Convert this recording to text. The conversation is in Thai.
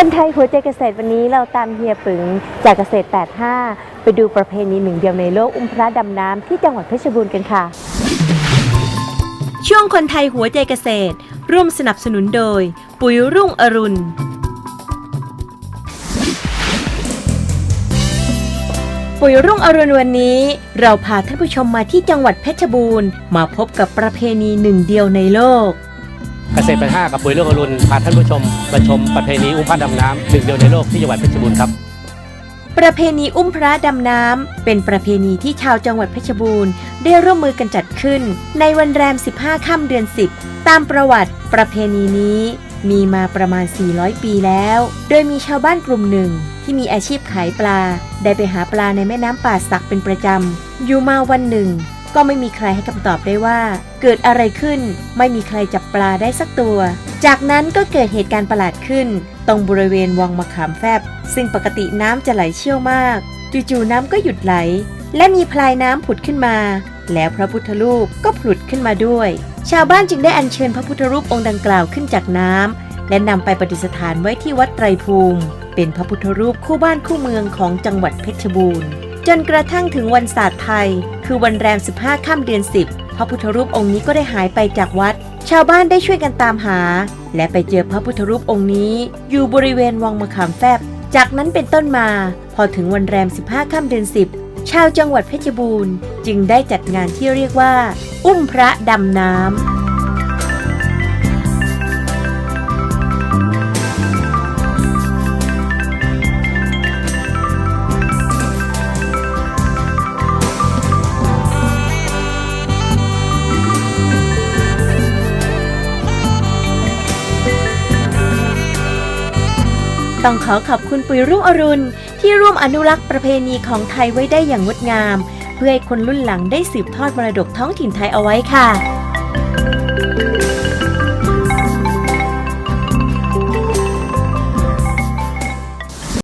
คนไทยหัวใจเกษตรวันนี้เราตามเฮียปึงจากเกษตร 85 ไปดูประเพณีหนึ่งเดียวในโลกอุ้มพระดำน้ำที่จังหวัดเพชรบูรณ์กันค่ะ ช่วงคนไทยหัวใจเกษตร ร่วมสนับสนุนโดย ปุ๋ยรุ่งอรุณ ปุ๋ยรุ่งอรุณวันนี้ เราพาท่านผู้ชมมาที่จังหวัดเพชรบูรณ์ มาพบกับประเพณีหนึ่งเดียวในโลก เกษตรเป็นห้ากับปุ๋ยเรื่องอรุณพาท่านผู้ชมมาชมประเพณีอุ้มพระดำน้ำหนึ่งเดียวในโลกที่จังหวัดเพชรบูรณ์ครับประเพณีอุ้มพระดำน้ำ เป็นประเพณีที่ชาวจังหวัดเพชรบูรณ์ ได้ร่วมมือกันจัดขึ้น ในวันแรม 15 ค่ำเดือน 10 ตามประวัติประเพณีนี้มีมาประมาณ 400 ปีแล้ว โดยมีชาวบ้านกลุ่มหนึ่ง ที่มีอาชีพขายปลา ได้ไปหาปลาในแม่น้ำป่าสักเป็นประจำ อยู่มาวันหนึ่ง ก็ไม่มีใครให้คำตอบได้ว่า เกิดอะไรขึ้น ไม่มีใครจับปลาได้สักตัว จากนั้นก็เกิดเหตุการณ์ประหลาดขึ้น ตรงบริเวณวังมะขามแฟบ ซึ่งปกติน้ำจะไหลเชี่ยวมาก จู่ๆน้ำก็หยุดไหล และมีพลายน้ำผุดขึ้นมา แล้วพระพุทธรูปก็ผุดขึ้นมาด้วย ชาวบ้านจึงได้อัญเชิญพระพุทธรูปองค์ดังกล่าวขึ้นจากน้ำและนำไปประดิษฐานไว้ที่วัดไตรภูมิ เป็นพระพุทธรูปคู่บ้านคู่เมืองของจังหวัดเพชรบูรณ์ จนกระทั่งถึงวันศาสตร์ไทย คือวันแรม 15 ค่ำเดือน 10 พระพุทธรูปองค์นี้ก็ได้หายไปจากวัด ชาวบ้านได้ช่วยกันตามหา และไปเจอพระพุทธรูปองค์นี้ อยู่บริเวณวังมะขามแฟบ จากนั้นเป็นต้นมา พอถึงวันแรม 15 ค่ำเดือน 10 ชาวจังหวัดเพชรบูรณ์ จึงได้จัดงานที่เรียกว่า อุ้มพระดำน้ำ ต้องขอขอบคุณปุ๋ยรุ่งอรุณ ที่ร่วมอนุรักษ์ประเพณีของไทยไว้ได้อย่างงดงาม เพื่อให้คนรุ่นหลังได้สืบทอดมรดกท้องถิ่นไทยเอาไว้ค่ะ